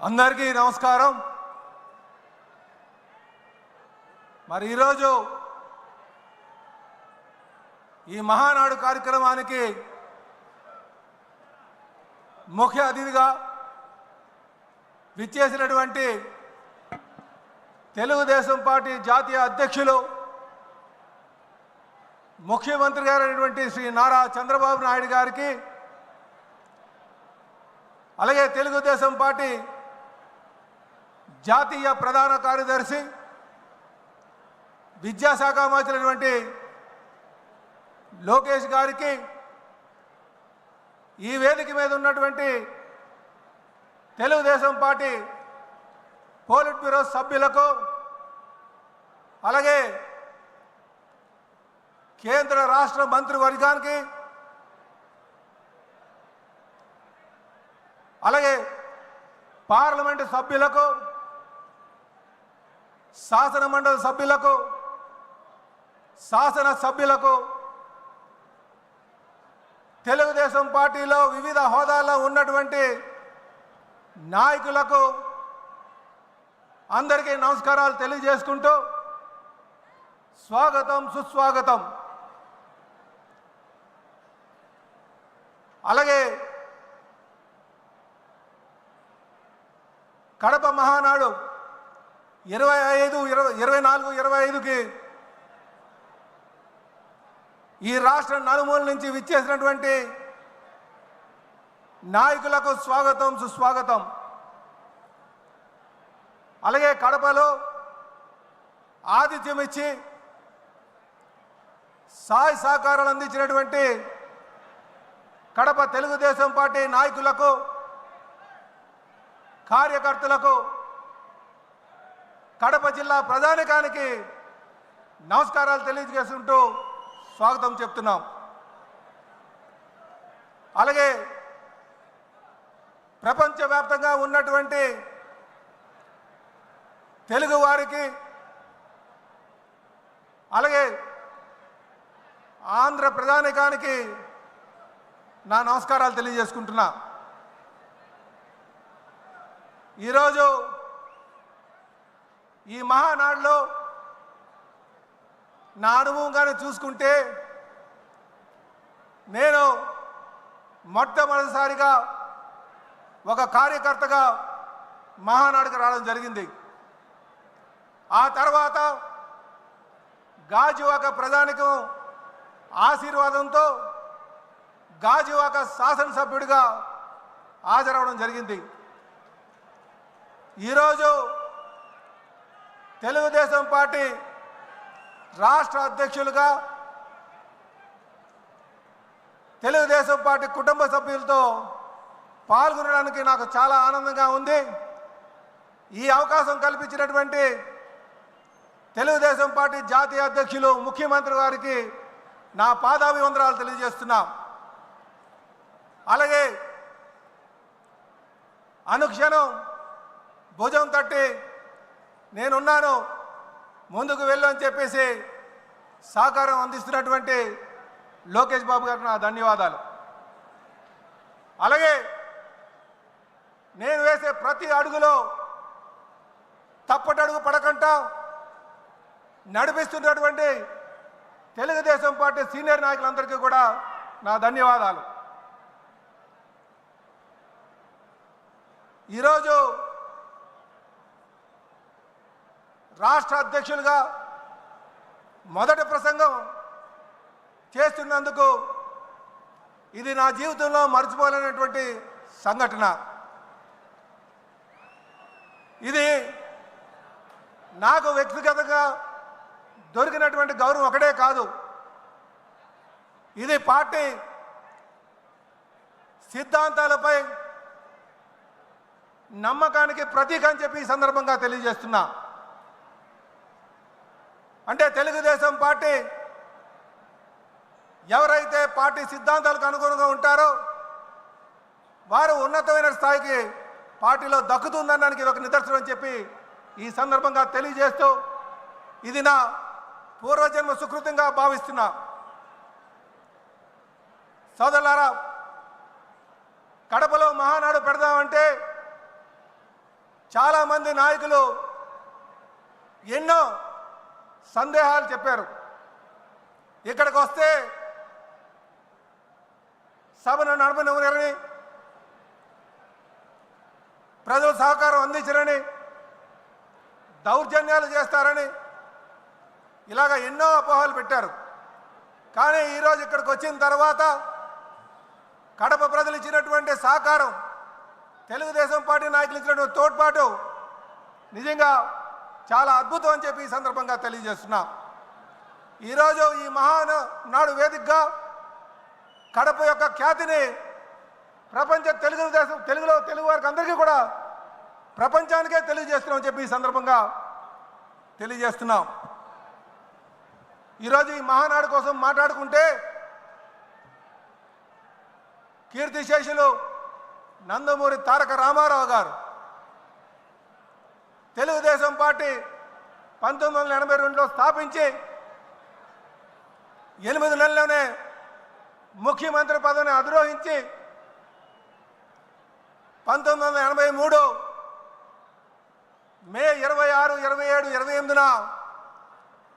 అందరికీ నమస్కారం. మరి ఈరోజు ఈ మహానాడు కార్యక్రమానికి ముఖ్య అతిథిగా విచ్చేసినటువంటి తెలుగుదేశం పార్టీ జాతీయ అధ్యక్షులు ముఖ్యమంత్రి గారైనటువంటి శ్రీ నారా చంద్రబాబు నాయుడు గారికి అలాగే తెలుగుదేశం పార్టీ జాతీయ ప్రధాన కార్యదర్శి విద్యాశాఖ మంత్రి లోకేష్ గారికి ఈ వేదిక మీద ఉన్నటువంటి తెలుగుదేశం పార్టీ పోలిట్ బ్యూరో సభ్యులకు అలాగే కేంద్ర రాష్ట్ర మంత్రివర్గానికి అలాగే పార్లమెంటు సభ్యులకు శాసన మండలి సభ్యులకు శాసన సభ్యులకు తెలుగుదేశం పార్టీలో వివిధ హోదాల్లో ఉన్నటువంటి నాయకులకు అందరికీ నమస్కారాలు తెలియజేసుకుంటూ స్వాగతం సుస్వాగతం. అలాగే కడప మహానాడు ఇరవై ఐదు ఇరవై ఇరవై నాలుగు ఇరవై ఐదుకి ఈ రాష్ట్ర నలుమూల నుంచి విచ్చేసినటువంటి నాయకులకు స్వాగతం సుస్వాగతం. అలాగే కడపలో ఆతిథ్యం ఇచ్చి సాయ సహకారాలు అందించినటువంటి కడప తెలుగుదేశం పార్టీ నాయకులకు కార్యకర్తలకు కడప జిల్లా ప్రధానికానికి నమస్కారాలు తెలియజేసుకుంటూ స్వాగతం చెప్తున్నాం. అలాగే ప్రపంచవ్యాప్తంగా ఉన్నటువంటి తెలుగు వారికి అలాగే ఆంధ్ర ప్రధానికానికి నా నమస్కారాలు తెలియజేసుకుంటున్నా. ఈరోజు ఈ మహానాడులో నా అనుభవంగానే చూసుకుంటే నేను మొట్టమొదటిసారిగా ఒక కార్యకర్తగా మహానాడుకు రావడం జరిగింది. ఆ తర్వాత గాజువాక ప్రధానికం ఆశీర్వాదంతో గాజువాక శాసనసభ్యుడిగా హాజరవడం జరిగింది. ఈరోజు తెలుగుదేశం పార్టీ రాష్ట్ర అధ్యక్షులుగా తెలుగుదేశం పార్టీ కుటుంబ సభ్యులతో పాల్గొనడానికి నాకు చాలా ఆనందంగా ఉంది. ఈ అవకాశం కల్పించినటువంటి తెలుగుదేశం పార్టీ జాతీయ అధ్యక్షులు ముఖ్యమంత్రి గారికి నా పాదాభివందనాలు తెలియజేస్తున్నా. అలాగే అనుక్షణం భుజం తట్టి నేనున్నాను. ముందుకు వెళ్ళు అని చెప్పేసి సహకారం అందిస్తున్నటువంటి లోకేష్ బాబు గారికి నా ధన్యవాదాలు. అలాగే నేను వేసే ప్రతి అడుగులో తప్పటడుగు పడకుండా నడిపిస్తున్నటువంటి తెలుగుదేశం పార్టీ సీనియర్ నాయకులందరికీ కూడా నా ధన్యవాదాలు. ఈరోజు రాష్ట్ర అధ్యక్షులుగా మొదటి ప్రసంగం చేస్తున్నందుకు ఇది నా జీవితంలో మర్చిపోలేనటువంటి సంఘటన. ఇది నాకు వ్యక్తిగతంగా దొరికినటువంటి గౌరవం ఒకటే కాదు. ఇది పార్టీ సిద్ధాంతాలపై నమ్మకానికి ప్రతీక అని చెప్పి ఈ సందర్భంగా తెలియజేస్తున్నా. అంటే తెలుగుదేశం పార్టీ ఎవరైతే పార్టీ సిద్ధాంతాలకు అనుగుణంగా ఉంటారో వారు ఉన్నతమైన స్థాయికి పార్టీలో దక్కుతుందనడానికి ఇది ఒక నిదర్శనం అని చెప్పి ఈ సందర్భంగా తెలియజేస్తూ ఇది నా పూర్వజన్మ సుకృతంగా భావిస్తున్నా సోదరులారా కడపలో మహానాడు పెడదామంటే చాలామంది నాయకులు ఎన్నో సందేహాలు చెప్పారు. ఇక్కడికి వస్తే సభను నడపనివ్వరని ప్రజలు సహకారం అందించరని దౌర్జన్యాలు చేస్తారని ఇలాగ ఎన్నో అపోహలు పెట్టారు. కానీ ఈరోజు ఇక్కడికి వచ్చిన తర్వాత కడప ప్రజలు ఇచ్చినటువంటి సహకారం తెలుగుదేశం పార్టీ నాయకులు ఇచ్చినటువంటి తోడ్పాటు నిజంగా చాలా అద్భుతం అని చెప్పి ఈ సందర్భంగా తెలియజేస్తున్నాం. ఈరోజు ఈ మహాన నాడు వేదికగా కడప యొక్క ఖ్యాతిని ప్రపంచ తెలుగు దేశం తెలుగులో తెలుగు వారికి అందరికీ కూడా ప్రపంచానికే తెలియజేస్తున్నాం చెప్పి ఈ సందర్భంగా తెలియజేస్తున్నాం. ఈరోజు ఈ మహానాడు కోసం మాట్లాడుకుంటే కీర్తిశేషులు నందమూరి తారక రామారావు గారు తెలుగుదేశం పార్టీ పంతొమ్మిది వందల ఎనభై రెండులో స్థాపించి ఎనిమిది నెలలోనే ముఖ్యమంత్రి పదవిని అధిరోహించి పంతొమ్మిది వందల ఎనభై మూడు మే ఇరవై ఆరు ఇరవై ఏడు ఇరవై ఎనిమిదిన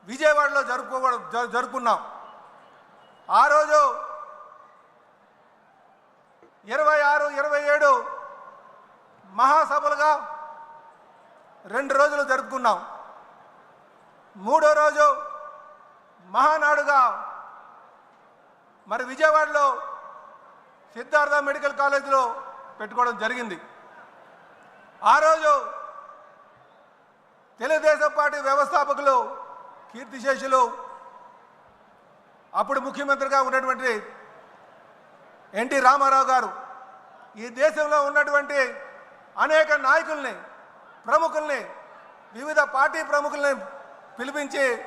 విజయవాడలో జరుపుకో జ- జరుపుకున్నాం. ఆ రోజు ఇరవై ఆరు ఇరవై ఏడు మహాసభలుగా రెండు రోజులు జరుపుకున్నాం. మూడో రోజు మహానాడుగా మరి విజయవాడలో సిద్ధార్థ మెడికల్ కాలేజీలో పెట్టుకోవడం జరిగింది. ఆ రోజు తెలుగుదేశం పార్టీ వ్యవస్థాపకులు కీర్తిశేషులు అప్పుడు ముఖ్యమంత్రిగా ఉన్నటువంటి ఎన్టీ రామారావు గారు ఈ దేశంలో ఉన్నటువంటి అనేక నాయకుల్ని ప్రముఖుల్ని వివిధ పార్టీ ప్రముఖుల్ని పిలిపించి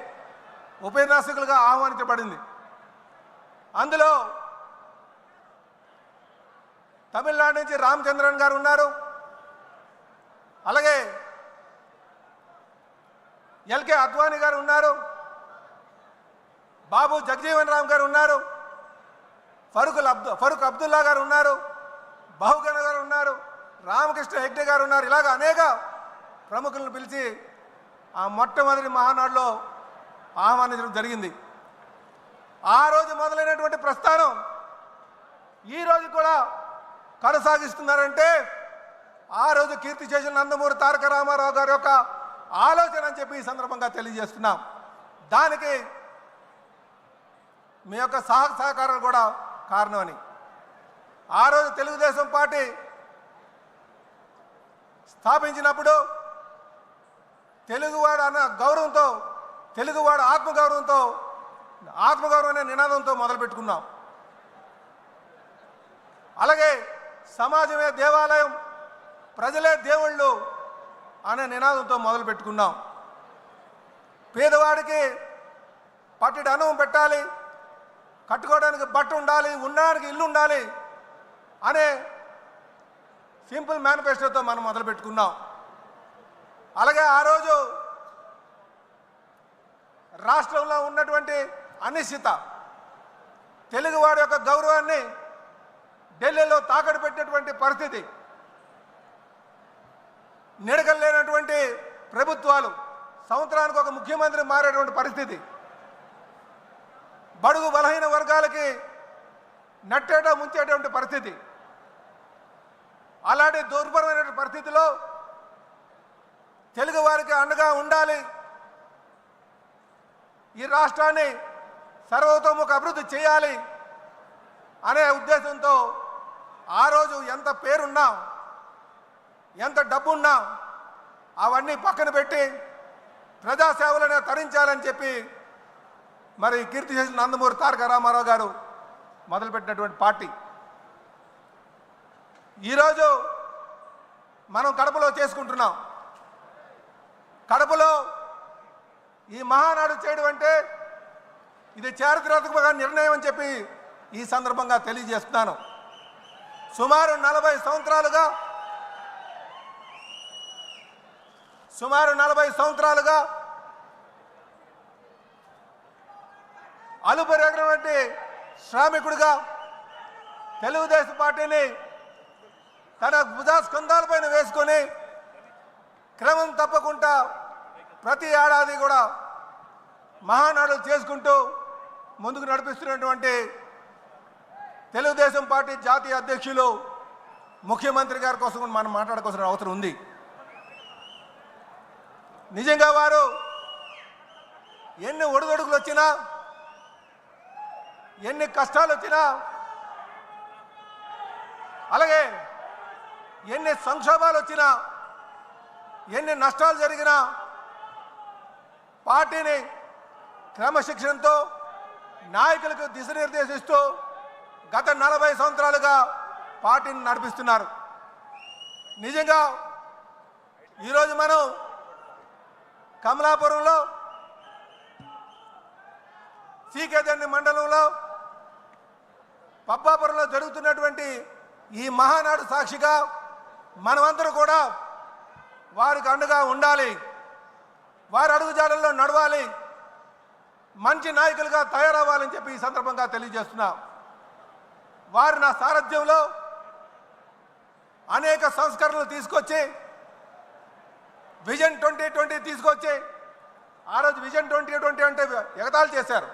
ఉపన్యాసకులుగా ఆహ్వానించబడింది. అందులో తమిళనాడు నుంచి రామచంద్రన్ గారు ఉన్నారు. అలాగే ఎల్కే అద్వానీ గారు ఉన్నారు. బాబు జగజీవన్ రామ్ గారు ఉన్నారు. ఫరూక్ అబ్దు ఫరూక్ అబ్దుల్లా గారు ఉన్నారు. బహుగణ గారు ఉన్నారు. రామకృష్ణ హెగ్డే గారు ఉన్నారు. ఇలాగ అనేక ప్రముఖులను పిలిచి ఆ మొట్టమొదటి మహానాడులో ఆహ్వానించడం జరిగింది. ఆ రోజు మొదలైనటువంటి ప్రస్థానం ఈ రోజు కూడా కొనసాగిస్తున్నారంటే ఆ రోజు కీర్తి చేసిన నందమూరి తారక రామారావు గారి యొక్క ఆలోచన అని చెప్పి ఈ సందర్భంగా తెలియజేస్తున్నాం. దానికి మీ యొక్క సహ సహకారాలు కూడా కారణమని. ఆ రోజు తెలుగుదేశం పార్టీ స్థాపించినప్పుడు తెలుగువాడు అన్న గౌరవంతో తెలుగువాడు ఆత్మగౌరవంతో ఆత్మగౌరవం అనే నినాదంతో మొదలుపెట్టుకున్నాం అలాగే సమాజమే దేవాలయం ప్రజలే దేవుళ్ళు అనే నినాదంతో మొదలు పెట్టుకున్నాం. పేదవాడికి పట్టడి అనుభవం పెట్టాలి కట్టుకోవడానికి బట్ట ఉండాలి ఉండడానికి ఇల్లు ఉండాలి అనే సింపుల్ మేనిఫెస్టోతో మనం మొదలు పెట్టుకున్నాం. అలాగే ఆ రోజు రాష్ట్రంలో ఉన్నటువంటి అనిశ్చిత తెలుగువాడి యొక్క గౌరవాన్ని ఢిల్లీలో తాకట్టు పెట్టినటువంటి పరిస్థితి నిడకలేనటువంటి ప్రభుత్వాలు సంవత్సరానికి ఒక ముఖ్యమంత్రి మారేటువంటి పరిస్థితి. బడుగు బలహీన వర్గాలకి నట్టేట ముంచేటువంటి పరిస్థితి. అలాంటి దుర్భరమైన పరిస్థితిలో తెలుగు వారికి అండగా ఉండాలి. ఈ రాష్ట్రాన్ని సర్వతోముఖ అభివృద్ధి చేయాలి అనే ఉద్దేశంతో ఆ రోజు ఎంత పేరున్నా ఎంత డబ్బున్నా అవన్నీ పక్కన పెట్టి ప్రజాసేవలను తరించాలని చెప్పి మరి కీర్తి చేసిన నందమూరి తారక రామారావు గారు మొదలుపెట్టినటువంటి పార్టీ. ఈరోజు మనం కడపలో చేసుకుంటున్నాం. కడపలో ఈ మహానాడు చేయడం అంటే ఇది చారిత్రాత్మక నిర్ణయం అని చెప్పి ఈ సందర్భంగా తెలియజేస్తున్నాను. సుమారు నలభై సంవత్సరాలుగా సుమారు నలభై సంవత్సరాలుగా అలుపెరగినటువంటి శ్రామికుడిగా తెలుగుదేశం పార్టీని తన భుజాస్కంధాలపైన వేసుకొని క్రమం తప్పకుండా ప్రతి ఏడాది కూడా మహానాడులు చేసుకుంటూ ముందుకు నడిపిస్తున్నటువంటి తెలుగుదేశం పార్టీ జాతీయ అధ్యక్షులు ముఖ్యమంత్రి గారి కోసం మనం మాట్లాడుకోవాల్సిన అవసరం ఉంది. నిజంగా వారు ఎన్ని ఒడిదొడుకులు వచ్చినా ఎన్ని కష్టాలు వచ్చినా అలాగే ఎన్ని సంక్షోభాలు వచ్చినా ఎన్ని నష్టాలు జరిగినా పార్టీని క్రమశిక్షణతో నాయకులకు దిశనిర్దేశిస్తూ గత నలభై సంవత్సరాలుగా పార్టీని నడిపిస్తున్నారు. నిజంగా ఈరోజు మనం కమలాపురంలో సీకేదండి మండలంలో పబ్బాపురంలో జరుగుతున్నటువంటి ఈ మహానాడు సాక్షిగా మనమందరూ కూడా వారికి అండగా ఉండాలి. వారి అడుగుజాడల్లో నడవాలి. మంచి నాయకులుగా తయారవ్వాలని చెప్పి ఈ సందర్భంగా తెలియజేస్తున్నా. వారు నా సారథ్యంలో అనేక సంస్కరణలు తీసుకొచ్చి విజన్ ట్వంటీ ట్వంటీ తీసుకొచ్చి ఆ రోజు విజన్ ట్వంటీ ట్వంటీ అంటే ఎగతాలు చేశారు.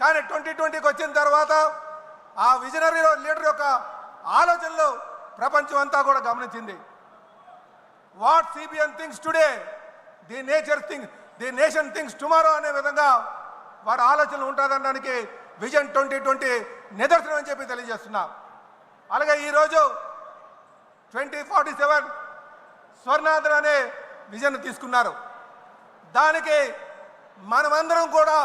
కానీ ట్వంటీ ట్వంటీకి వచ్చిన తర్వాత ఆ విజనరీ లీడర్ యొక్క ఆలోచనలు ప్రపంచం అంతా కూడా గమనించింది. What CBN thinks today the nature think the nation thinks tomorrow అనే విధంగా వారి ఆలోచనలు ఉంటుందనడానికి విజన్ ట్వంటీ ట్వంటీ నిదర్శనం అని చెప్పి తెలియజేస్తున్నా. అలాగే ఈరోజు ట్వంటీ ఫార్టీ సెవెన్ స్వర్ణాంధ్ర అనే విజన్ తీసుకున్నారు. దానికి మనమందరం కూడా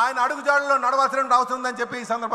ఆయన అడుగుజాడలో నడవాల్సిన అవసరం ఉందని చెప్పి ఈ సందర్భంగా